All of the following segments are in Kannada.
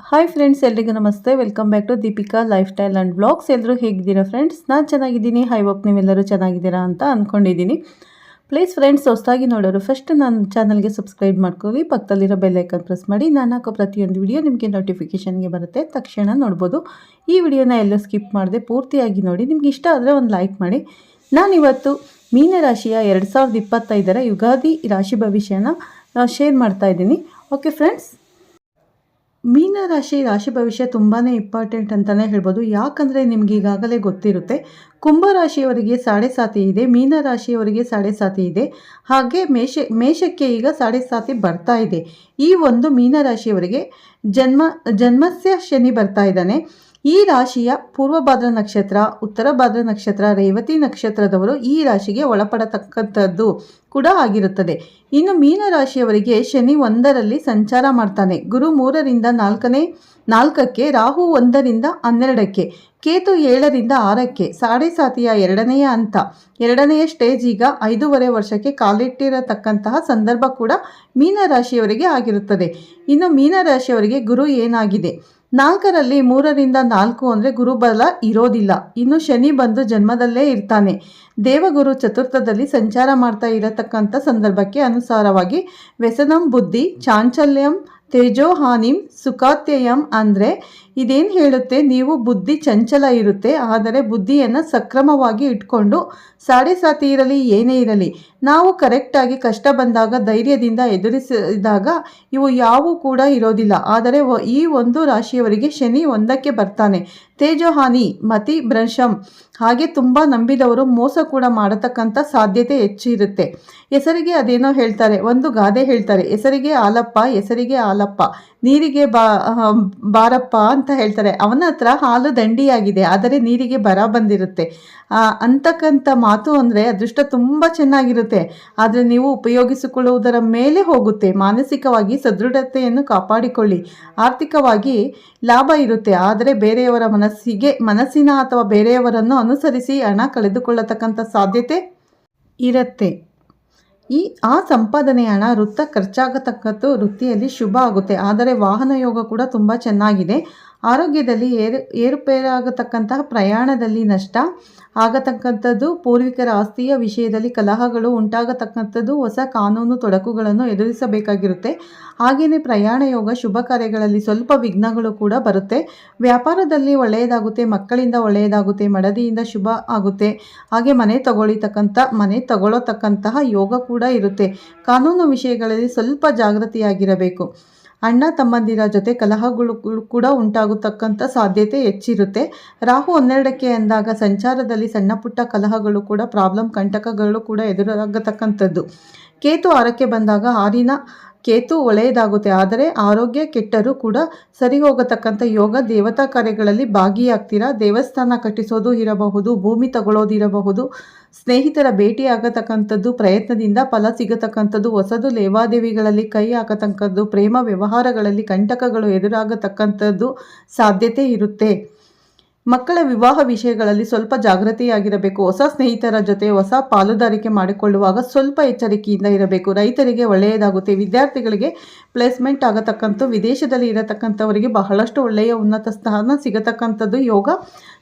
ಹಾಯ್ ಫ್ರೆಂಡ್ಸ್ ಎಲ್ರಿಗೂ ನಮಸ್ತೆ. Welcome back to Deepika lifestyle and blogs ಎಲ್ಲರೂ ಹೇಗಿದ್ದೀರಾ ಫ್ರೆಂಡ್ಸ್ ನಾನು ಚೆನ್ನಾಗಿದ್ದೀನಿ. ಹೈ ಹೋಪ್ ನೀವೆಲ್ಲರೂ ಚೆನ್ನಾಗಿದ್ದೀರಾ ಅಂತ ಅಂದ್ಕೊಂಡಿದ್ದೀನಿ ಪ್ಲೀಸ್ ಫ್ರೆಂಡ್ಸ್ ಹೊಸದಾಗಿ ನೋಡೋರು ಫಸ್ಟ್ ನನ್ನ ಚಾನಲ್ಗೆ ಸಬ್ಸ್ಕ್ರೈಬ್ ಮಾಡ್ಕೊಳ್ಳಿ. ಪಕ್ಕದಲ್ಲಿರೋ ಬೆಲ್ಲೈಕನ್ ಪ್ರೆಸ್ ಮಾಡಿ. ನಾನು ಹಾಕೋ ಪ್ರತಿಯೊಂದು ವಿಡಿಯೋ ನಿಮಗೆ ನೋಟಿಫಿಕೇಷನ್ಗೆ ಬರುತ್ತೆ. ತಕ್ಷಣ ನೋಡ್ಬೋದು. ಈ ವಿಡಿಯೋನ ಎಲ್ಲ ಸ್ಕಿಪ್ ಮಾಡದೆ ಪೂರ್ತಿಯಾಗಿ ನೋಡಿ. ನಿಮ್ಗೆ ಇಷ್ಟ ಆದರೆ ಒಂದು ಲೈಕ್ ಮಾಡಿ. ನಾನಿವತ್ತು ಮೀನರಾಶಿಯ ಎರಡು ಸಾವಿರದ ಇಪ್ಪತ್ತೈದರ ಯುಗಾದಿ ರಾಶಿ ಭವಿಷ್ಯನ ಶೇರ್ ಮಾಡ್ತಾ ಇದ್ದೀನಿ. ಓಕೆ ಫ್ರೆಂಡ್ಸ್ ಮೀನರಾಶಿ, ರಾಶಿ ಭವಿಷ್ಯ ತುಂಬಾ ಇಂಪಾರ್ಟೆಂಟ್ ಅಂತಲೇ ಹೇಳ್ಬೋದು. ಯಾಕಂದರೆ ನಿಮಗೆ ಈಗಾಗಲೇ ಗೊತ್ತಿರುತ್ತೆ, ಕುಂಭರಾಶಿಯವರಿಗೆ ಸಾಡೆ ಸಾತಿ ಇದೆ, ಮೀನರಾಶಿಯವರಿಗೆ ಸಾಡೆ ಸಾತಿ ಇದೆ. ಹಾಗೆ ಮೇಷ, ಮೇಷಕ್ಕೆ ಈಗ ಸಾಡೆ ಸಾತಿ ಬರ್ತಾ ಇದೆ. ಈ ಒಂದು ಮೀನರಾಶಿಯವರಿಗೆ ಜನ್ಮ, ಜನ್ಮಸ್ಯ ಶನಿ ಬರ್ತಾ ಇದ್ದಾನೆ. ಈ ರಾಶಿಯ ಪೂರ್ವಭಾದ್ರ ನಕ್ಷತ್ರ, ಉತ್ತರ ಭಾದ್ರ ನಕ್ಷತ್ರ, ರೇವತಿ ನಕ್ಷತ್ರದವರು ಈ ರಾಶಿಗೆ ಒಳಪಡತಕ್ಕಂಥದ್ದು ಕೂಡ ಆಗಿರುತ್ತದೆ. ಇನ್ನು ಮೀನ ರಾಶಿಯವರಿಗೆ ಶನಿ ಒಂದರಲ್ಲಿ ಸಂಚಾರ ಮಾಡ್ತಾನೆ. ಗುರು ಮೂರರಿಂದ ನಾಲ್ಕನೇ, ನಾಲ್ಕಕ್ಕೆ ರಾಹು ಒಂದರಿಂದ ಹನ್ನೆರಡಕ್ಕೆ, ಕೇತು ಏಳರಿಂದ ಆರಕ್ಕೆ, ಸಾಡೆ ಸಾತಿಯ ಎರಡನೆಯ ಹಂತ. ಎರಡನೆಯ ಸ್ಟೇಜ್ ಈಗ ಐದೂವರೆ ವರ್ಷಕ್ಕೆ ಕಾಲಿಟ್ಟಿರತಕ್ಕಂತಹ ಸಂದರ್ಭ ಕೂಡ ಮೀನರಾಶಿಯವರಿಗೆ ಆಗಿರುತ್ತದೆ. ಇನ್ನು ಮೀನರಾಶಿಯವರಿಗೆ ಗುರು ಏನಾಗಿದೆ? ನಾಲ್ಕರಲ್ಲಿ ಮೂರರಿಂದ ನಾಲ್ಕು ಅಂದರೆ ಗುರುಬಲ ಇರೋದಿಲ್ಲ. ಇನ್ನು ಶನಿ ಬಂದು ಜನ್ಮದಲ್ಲೇ ಇರ್ತಾನೆ. ದೇವಗುರು ಚತುರ್ಥದಲ್ಲಿ ಸಂಚಾರ ಮಾಡ್ತಾ ಇರತಕ್ಕಂಥ ಸಂದರ್ಭಕ್ಕೆ ಅನುಸಾರವಾಗಿ ವ್ಯಸನಂ ಬುದ್ಧಿ ಚಾಂಚಲ್ಯಂ ತೇಜೋಹಾನಿಂ ಸುಖಾತ್ಯಯಂ ಅಂದರೆ ಇದೇನು ಹೇಳುತ್ತೆ? ನೀವು ಬುದ್ಧಿ ಚಂಚಲ ಇರುತ್ತೆ, ಆದರೆ ಬುದ್ಧಿಯನ್ನು ಸಕ್ರಮವಾಗಿ ಇಟ್ಕೊಂಡು ಸಾತಿ ಇರಲಿ, ಏನೇ ಇರಲಿ, ನಾವು ಕರೆಕ್ಟಾಗಿ ಕಷ್ಟ ಬಂದಾಗ, ಧೈರ್ಯದಿಂದ ಎದುರಿಸಿದಾಗ ಇವು ಯಾವೂ ಕೂಡ ಇರೋದಿಲ್ಲ. ಆದರೆ ಈ ಒಂದು ರಾಶಿಯವರಿಗೆ ಶನಿ ಒಂದಕ್ಕೆ ಬರ್ತಾನೆ. ತೇಜೋಹಾನಿ, ಮತಿ ಭ್ರಂಶಂ ಹಾಗೆ ತುಂಬ ನಂಬಿದವರು ಮೋಸ ಕೂಡ ಮಾಡತಕ್ಕಂಥ ಸಾಧ್ಯತೆ ಹೆಚ್ಚಿರುತ್ತೆ. ಹೆಸರಿಗೆ ಅದೇನೋ ಹೇಳ್ತಾರೆ, ಒಂದು ಗಾದೆ ಹೇಳ್ತಾರೆ, ಹೆಸರಿಗೆ ಆಲಪ್ಪ ಹೆಸರಿಗೆ ಆಲಪ್ಪ. ನೀರಿಗೆ ಬಾ ಬಾರಪ್ಪ ಅಂತ ಹೇಳ್ತಾರೆ. ಅವನ ಹತ್ರ ಹಾಲು ದಂಡಿಯಾಗಿದೆ, ಆದರೆ ನೀರಿಗೆ ಬರ ಬಂದಿರುತ್ತೆ. ಅಂತಕ್ಕಂಥ ಮಾತು ಅಂದರೆ ಅದೃಷ್ಟ ತುಂಬ ಚೆನ್ನಾಗಿರುತ್ತೆ. ಆದರೆ ನೀವು ಉಪಯೋಗಿಸಿಕೊಳ್ಳುವುದರ ಮೇಲೆ ಹೋಗುತ್ತೆ. ಮಾನಸಿಕವಾಗಿ ಸದೃಢತೆಯನ್ನು ಕಾಪಾಡಿಕೊಳ್ಳಿ. ಆರ್ಥಿಕವಾಗಿ ಲಾಭ ಇರುತ್ತೆ. ಆದರೆ ಬೇರೆಯವರ ಮನಸ್ಸಿಗೆ, ಮನಸ್ಸಿನ ಅಥವಾ ಬೇರೆಯವರನ್ನು ಅನುಸರಿಸಿ ಹಣ ಕಳೆದುಕೊಳ್ಳತಕ್ಕಂಥ ಸಾಧ್ಯತೆ ಇರುತ್ತೆ. ಈ, ಆ ಸಂಪಾದನೆ ಹಣ ವೃತ್ತ ಖರ್ಚಾಗತಕ್ಕದ್ದು ವೃತ್ತಿಯಲ್ಲಿ ಶುಭ ಆಗುತ್ತೆ. ಆದರೆ ವಾಹನ ಯೋಗ ಕೂಡ ತುಂಬ ಚೆನ್ನಾಗಿದೆ. ಆರೋಗ್ಯದಲ್ಲಿ ಏರು, ಏರುಪೇರಾಗತಕ್ಕಂತಹ ಪ್ರಯಾಣದಲ್ಲಿ ನಷ್ಟ ಆಗತಕ್ಕಂಥದ್ದು, ಪೂರ್ವಿಕರ ಆಸ್ತಿಯ ವಿಷಯದಲ್ಲಿ ಕಲಹಗಳು ಉಂಟಾಗತಕ್ಕಂಥದ್ದು, ಹೊಸ ಕಾನೂನು ತೊಡಕುಗಳನ್ನು ಎದುರಿಸಬೇಕಾಗಿರುತ್ತೆ. ಹಾಗೆಯೇ ಪ್ರಯಾಣ ಯೋಗ, ಶುಭ ಕಾರ್ಯಗಳಲ್ಲಿ ಸ್ವಲ್ಪ ವಿಘ್ನಗಳು ಕೂಡ ಬರುತ್ತೆ. ವ್ಯಾಪಾರದಲ್ಲಿ ಒಳ್ಳೆಯದಾಗುತ್ತೆ, ಮಕ್ಕಳಿಂದ ಒಳ್ಳೆಯದಾಗುತ್ತೆ, ಮಡದಿಯಿಂದ ಶುಭ ಆಗುತ್ತೆ. ಹಾಗೆ ಮನೆ ತಗೊಳ್ಳಿತಕ್ಕಂಥ, ಮನೆ ತಗೊಳ್ಳತಕ್ಕಂತಹ ಯೋಗ ಕೂಡ ಇರುತ್ತೆ. ಕಾನೂನು ವಿಷಯಗಳಲ್ಲಿ ಸ್ವಲ್ಪ ಜಾಗೃತಿಯಾಗಿರಬೇಕು ಅಣ್ಣ ತಮ್ಮಂದಿರ ಜೊತೆ ಕಲಹಗಳು ಕೂಡ ಉಂಟಾಗತಕ್ಕಂಥ ಸಾಧ್ಯತೆ ಹೆಚ್ಚಿರುತ್ತೆ. ರಾಹು ಹನ್ನೆರಡಕ್ಕೆ ಅಂದಾಗ ಸಂಚಾರದಲ್ಲಿ ಸಣ್ಣ ಪುಟ್ಟ ಕಲಹಗಳು ಕೂಡ ಪ್ರಾಬ್ಲಮ್ ಕಂಟಕಗಳು ಕೂಡ ಎದುರಾಗತಕ್ಕಂಥದ್ದು. ಕೇತು ಆರಕ್ಕೆ ಬಂದಾಗ ಹಾರಿನ ಕೇತು ಒಳ್ಳೆಯದಾಗುತ್ತೆ, ಆದರೆ ಆರೋಗ್ಯ ಕೆಟ್ಟರೂ ಕೂಡ ಸರಿ ಹೋಗತಕ್ಕಂಥ ಯೋಗ ದೇವತಾ ಕಾರ್ಯಗಳಲ್ಲಿ ಭಾಗಿಯಾಗ್ತೀರಾ? ದೇವಸ್ಥಾನ ಕಟ್ಟಿಸೋದು ಇರಬಹುದು, ಭೂಮಿ ತಗೊಳ್ಳೋದಿರಬಹುದು ಸ್ನೇಹಿತರ ಭೇಟಿ ಆಗತಕ್ಕಂಥದ್ದು, ಪ್ರಯತ್ನದಿಂದ ಫಲ ಸಿಗತಕ್ಕಂಥದ್ದು, ಹೊಸದು ಲೇವಾದೇವಿಗಳಲ್ಲಿ ಕೈ ಹಾಕತಕ್ಕಂಥದ್ದು, ಪ್ರೇಮ ವ್ಯವಹಾರಗಳಲ್ಲಿ ಕಂಟಕಗಳು ಎದುರಾಗತಕ್ಕಂಥದ್ದು ಸಾಧ್ಯತೆ ಇರುತ್ತೆ. ಮಕ್ಕಳ ವಿವಾಹ ವಿಷಯಗಳಲ್ಲಿ ಸ್ವಲ್ಪ ಜಾಗೃತಿಯಾಗಿರಬೇಕು ಹೊಸ ಸ್ನೇಹಿತರ ಜೊತೆ ಹೊಸ ಪಾಲುದಾರಿಕೆ ಮಾಡಿಕೊಳ್ಳುವಾಗ ಸ್ವಲ್ಪ ಎಚ್ಚರಿಕೆಯಿಂದ ಇರಬೇಕು. ರೈತರಿಗೆ ಒಳ್ಳೆಯದಾಗುತ್ತೆ. ವಿದ್ಯಾರ್ಥಿಗಳಿಗೆ ಪ್ಲೇಸ್ಮೆಂಟ್ ಆಗತಕ್ಕಂಥ ವಿದೇಶದಲ್ಲಿ ಇರತಕ್ಕಂಥವರಿಗೆ ಬಹಳಷ್ಟು ಒಳ್ಳೆಯ ಉನ್ನತ ಸ್ಥಾನ ಸಿಗತಕ್ಕಂಥದ್ದು ಯೋಗ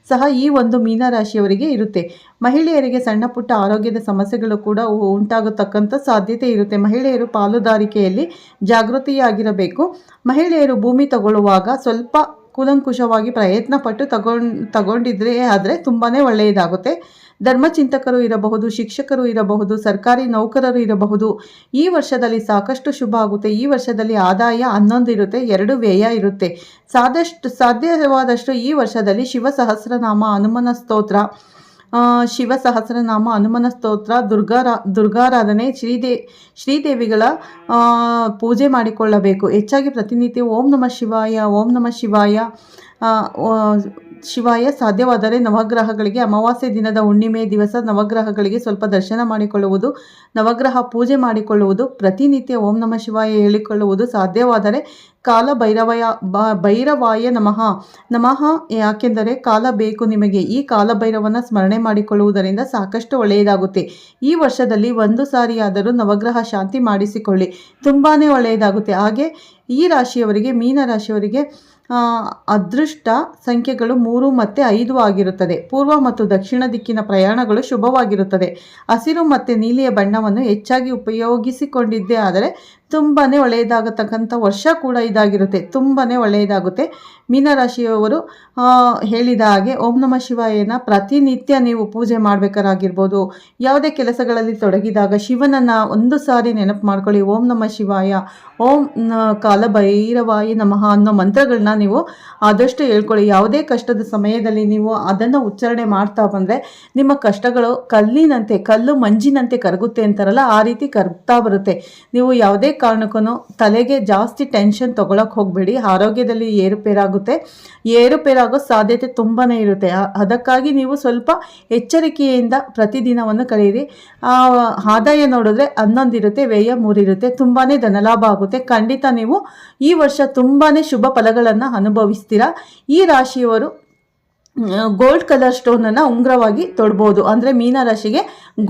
ಸಹ ಈ ಒಂದು ಮೀನರಾಶಿಯವರಿಗೆ ಇರುತ್ತೆ. ಮಹಿಳೆಯರಿಗೆ ಸಣ್ಣ ಪುಟ್ಟ ಆರೋಗ್ಯದ ಸಮಸ್ಯೆಗಳು ಕೂಡ ಉಂಟಾಗತಕ್ಕಂಥ ಸಾಧ್ಯತೆ ಇರುತ್ತೆ. ಮಹಿಳೆಯರು ಪಾಲುದಾರಿಕೆಯಲ್ಲಿ ಜಾಗೃತಿಯಾಗಿರಬೇಕು. ಮಹಿಳೆಯರು ಭೂಮಿ ತಗೊಳ್ಳುವಾಗ ಸ್ವಲ್ಪ ಕೂಲಂಕುಷವಾಗಿ ಪ್ರಯತ್ನ ಪಟ್ಟು ತಗೊಂಡು, ತಗೊಂಡಿದ್ರೆ ಆದರೆ ತುಂಬಾ ಒಳ್ಳೆಯದಾಗುತ್ತೆ. ಧರ್ಮಚಿಂತಕರು ಇರಬಹುದು, ಶಿಕ್ಷಕರು ಇರಬಹುದು, ಸರ್ಕಾರಿ ನೌಕರರು ಇರಬಹುದು. ಈ ವರ್ಷದಲ್ಲಿ ಸಾಕಷ್ಟು ಶುಭ ಆಗುತ್ತೆ. ಈ ವರ್ಷದಲ್ಲಿ ಆದಾಯ ಹನ್ನೊಂದು ಇರುತ್ತೆ, ಎರಡು ವ್ಯಯ ಇರುತ್ತೆ. ಸಾದಷ್ಟು, ಸಾಧ್ಯವಾದಷ್ಟು ಈ ವರ್ಷದಲ್ಲಿ ಶಿವ ಸಹಸ್ರನಾಮ ಹನುಮನ ಸ್ತೋತ್ರ ಶಿವ ಸಹಸ್ರನಾಮ ಹನುಮನ ಸ್ತೋತ್ರ ದುರ್ಗಾರ ದುರ್ಗಾರಾಧನೆ, ಶ್ರೀದೇ, ಶ್ರೀದೇವಿಗಳ ಪೂಜೆ ಮಾಡಿಕೊಳ್ಳಬೇಕು. ಹೆಚ್ಚಾಗಿ ಪ್ರತಿನಿತ್ಯ ಓಂ ನಮ ಶಿವಾಯ, ಓಂ ನಮ ಶಿವಾಯ. ಶಿವಾಯ ಸಾಧ್ಯವಾದರೆ ನವಗ್ರಹಗಳಿಗೆ ಅಮಾವಾಸ್ಯೆ ದಿನದ ಹುಣ್ಣಿಮೆ ದಿವಸ ನವಗ್ರಹಗಳಿಗೆ ಸ್ವಲ್ಪ ದರ್ಶನ ಮಾಡಿಕೊಳ್ಳುವುದು, ನವಗ್ರಹ ಪೂಜೆ ಮಾಡಿಕೊಳ್ಳುವುದು, ಪ್ರತಿನಿತ್ಯ ಓಂ ನಮ ಶಿವಾಯ ಹೇಳಿಕೊಳ್ಳುವುದು ಸಾಧ್ಯವಾದರೆ ಕಾಲ ಭೈರವಯ ಭೈರವಾಯ ನಮಃ. ನಮಃ ಯಾಕೆಂದರೆ ಕಾಲ ಬೇಕು ನಿಮಗೆ. ಈ ಕಾಲಭೈರವನ ಸ್ಮರಣೆ ಮಾಡಿಕೊಳ್ಳುವುದರಿಂದ ಸಾಕಷ್ಟು ಒಳ್ಳೆಯದಾಗುತ್ತೆ. ಈ ವರ್ಷದಲ್ಲಿ ಒಂದು ಸಾರಿಯಾದರೂ ನವಗ್ರಹ ಶಾಂತಿ ಮಾಡಿಸಿಕೊಳ್ಳಿ. ತುಂಬಾ ಒಳ್ಳೆಯದಾಗುತ್ತೆ. ಹಾಗೆ ಈ ರಾಶಿಯವರಿಗೆ, ಮೀನ ರಾಶಿಯವರಿಗೆ ಅದೃಷ್ಟ ಸಂಖ್ಯೆಗಳು ಮೂರು ಮತ್ತು ಐದು ಆಗಿರುತ್ತದೆ. ಪೂರ್ವ ಮತ್ತು ದಕ್ಷಿಣ ದಿಕ್ಕಿನ ಪ್ರಯಾಣಗಳು ಶುಭವಾಗಿರುತ್ತದೆ. ಹಸಿರು ಮತ್ತು ನೀಲಿಯ ಬಣ್ಣವನ್ನು ಹೆಚ್ಚಾಗಿ ಉಪಯೋಗಿಸಿಕೊಂಡಿದ್ದೇ ಆದರೆ ತುಂಬಾ ಒಳ್ಳೆಯದಾಗತಕ್ಕಂಥ ವರ್ಷ ಕೂಡ ಇದಾಗಿರುತ್ತೆ. ತುಂಬಾ ಒಳ್ಳೆಯದಾಗುತ್ತೆ. ಮೀನರಾಶಿಯವರು ಹೇಳಿದ ಹಾಗೆ ಓಂ ನಮ ಶಿವಾಯನ ಪ್ರತಿನಿತ್ಯ ನೀವು ಪೂಜೆ ಮಾಡಬೇಕಾಗಿರ್ಬೋದು ಯಾವುದೇ ಕೆಲಸಗಳಲ್ಲಿ ತೊಡಗಿದಾಗ ಶಿವನನ್ನು ಒಂದು ಸಾರಿ ನೆನಪು ಮಾಡ್ಕೊಳ್ಳಿ. ಓಂ ನಮ ಶಿವಾಯ, ಓಂ ಕಾಲಭೈರವಾಯ ನಮಃ ಅನ್ನೋ ಮಂತ್ರಗಳನ್ನ ನೀವು ಆದಷ್ಟು ಹೇಳ್ಕೊಳ್ಳಿ. ಯಾವುದೇ ಕಷ್ಟದ ಸಮಯದಲ್ಲಿ ನೀವು ಅದನ್ನು ಉಚ್ಚಾರಣೆ ಮಾಡ್ತಾ ಬಂದರೆ ನಿಮ್ಮ ಕಷ್ಟಗಳು ಕಲ್ಲಿನಂತೆ, ಕಲ್ಲು ಮಂಜಿನಂತೆ ಕರಗುತ್ತೆ ಅಂತಾರಲ್ಲ, ಆ ರೀತಿ ಕರಗ್ತಾ ಬರುತ್ತೆ. ನೀವು ಯಾವುದೇ ಕಾರಣಕ್ಕೂ ತಲೆಗೆ ಜಾಸ್ತಿ ಟೆನ್ಷನ್ ತೊಗೊಳಕ್ಕೆ ಹೋಗಬೇಡಿ. ಆರೋಗ್ಯದಲ್ಲಿ ಏರುಪೇರಾಗುತ್ತೆ. ಏರುಪೇರಾಗೋ ಸಾಧ್ಯತೆ ತುಂಬಾ ಇರುತ್ತೆ. ಅದಕ್ಕಾಗಿ ನೀವು ಸ್ವಲ್ಪ ಎಚ್ಚರಿಕೆಯಿಂದ ಪ್ರತಿದಿನವನ್ನು ಕಳೆಯಿರಿ. ಆದಾಯ ನೋಡಿದ್ರೆ ಹನ್ನೊಂದಿರುತ್ತೆ ವ್ಯಯ ಮೂರಿರುತ್ತೆ ತುಂಬಾ ಧನಲಾಭ ಆಗುತ್ತೆ. ಖಂಡಿತ ನೀವು ಈ ವರ್ಷ ತುಂಬಾ ಶುಭ ಫಲಗಳನ್ನು ಅನುಭವಿಸ್ತೀರಾ. ಈ ರಾಶಿಯವರು ಗೋಲ್ಡ್ ಕಲರ್ ಸ್ಟೋನನ್ನು ಉಂಗ್ರವಾಗಿ ತೊಡ್ಬೋದು. ಅಂದರೆ ಮೀನರಾಶಿಗೆ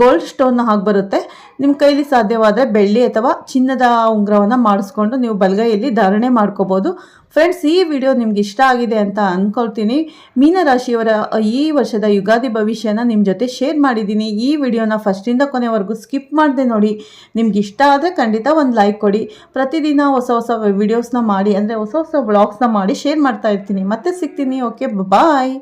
ಗೋಲ್ಡ್ ಸ್ಟೋನ್ ಹಾಗೆ ಬರುತ್ತೆ. ನಿಮ್ಮ ಕೈಲಿ ಸಾಧ್ಯವಾದರೆ ಬೆಳ್ಳಿ ಅಥವಾ ಚಿನ್ನದ ಉಂಗುರವನ್ನು ಮಾಡಿಸ್ಕೊಂಡು ನೀವು ಬಲಗೈಯಲ್ಲಿ ಧಾರಣೆ ಮಾಡ್ಕೋಬೋದು. ಫ್ರೆಂಡ್ಸ್ ಈ ವಿಡಿಯೋ ನಿಮ್ಗೆ ಇಷ್ಟ ಆಗಿದೆ ಅಂತ ಅಂದ್ಕೊಳ್ತೀನಿ ಮೀನರಾಶಿಯವರ ಈ ವರ್ಷದ ಯುಗಾದಿ ಭವಿಷ್ಯನ ನಿಮ್ಮ ಜೊತೆ ಶೇರ್ ಮಾಡಿದ್ದೀನಿ. ಈ ವಿಡಿಯೋನ ಫಸ್ಟಿಂದ ಕೊನೆವರೆಗೂ ಸ್ಕಿಪ್ ಮಾಡದೆ ನೋಡಿ. ನಿಮ್ಗೆ ಇಷ್ಟ ಆದರೆ ಖಂಡಿತ ಒಂದು ಲೈಕ್ ಕೊಡಿ. ಪ್ರತಿದಿನ ಹೊಸ ಹೊಸ ವಿಡಿಯೋಸ್ನ ಮಾಡಿ, ಅಂದರೆ ಹೊಸ ಹೊಸ ವ್ಲಾಗ್ಸ್ನ ಮಾಡಿ ಶೇರ್ ಮಾಡ್ತಾ ಇರ್ತೀನಿ. ಮತ್ತೆ ಸಿಗ್ತೀನಿ. Okay bye